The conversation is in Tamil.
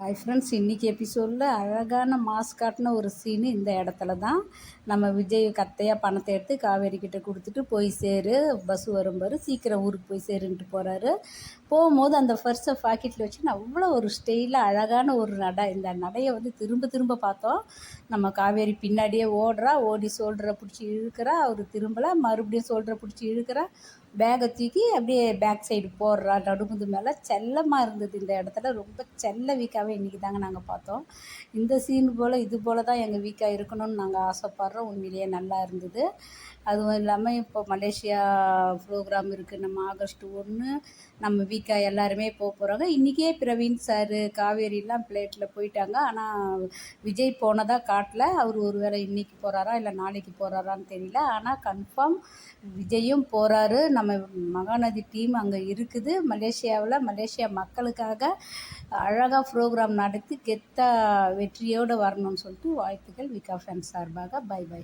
ஹாய் ஃப்ரெண்ட்ஸ் இன்றைக்கி எபிசோடில் அழகான மாஸ் காட்டின ஒரு சீனு இந்த இடத்துல தான். நம்ம விஜய் கத்தையாக பணத்தை எடுத்து காவேரி கிட்டே கொடுத்துட்டு போய் சேரு பஸ் வரும்பாரு சீக்கிரம் ஊருக்கு போய் சேருன்ட்டு போகிறாரு போகும்போது அந்த ஃபர்ஸ்ட்டை பாக்கெட்டில் வச்சு அவ்வளோ ஒரு ஸ்டைலாக அழகான ஒரு நடை இந்த நடையை வந்து திரும்ப திரும்ப பார்த்தோம். நம்ம காவேரி பின்னாடியே ஓடுறா ஓடி சோல்டரை பிடிச்சி இழுக்கிறா அவர் திரும்பலை மறுபடியும் சோல்டரை பிடிச்சி இழுக்கிறா பேகை தூக்கி அப்படியே பேக் சைடு போடுறா நடுமுது மேலே. செல்லமாக இருந்தது இந்த இடத்துல ரொம்ப செல்ல வீக்காகவே இன்றைக்கி தாங்க நாங்கள் பார்த்தோம். இந்த சீன் போல் இது போல் தான் எங்கள் வீக்காக இருக்கணும்னு நாங்கள் ஆசைப்பட்றோம். உண்மையிலேயே நல்லா இருந்தது. அதுவும் இல்லாமல் இப்போ மலேசியா ப்ரோக்ராம் இருக்குது நம்ம ஆகஸ்ட் ஒன்று நம்ம வீக்காக எல்லாருமே போக போகிறாங்க இன்றைக்கே பிரவீன் சார் காவேரிலாம் பிளேட்டில் போயிட்டாங்க. ஆனால் விஜய் போனதாக காட்டல. அவர் ஒரு வேளை இன்றைக்கி போகிறாரா இல்லை நாளைக்கு போகிறாரான்னு தெரியல. ஆனால் கன்ஃபார்ம் விஜயும் போகிறாரு நம்ம மகாநதி டீம் அங்கே இருக்குது. மலேசியாவில் மலேசியா மக்களுக்காக அழகாக ப்ரோக்ராம் நடத்தி கெத்தாக வெற்றியோடு வரணும்னு சொல்லிட்டு வாழ்த்துக்கள். விகா ஃபேன் சார்பாக. Bye bye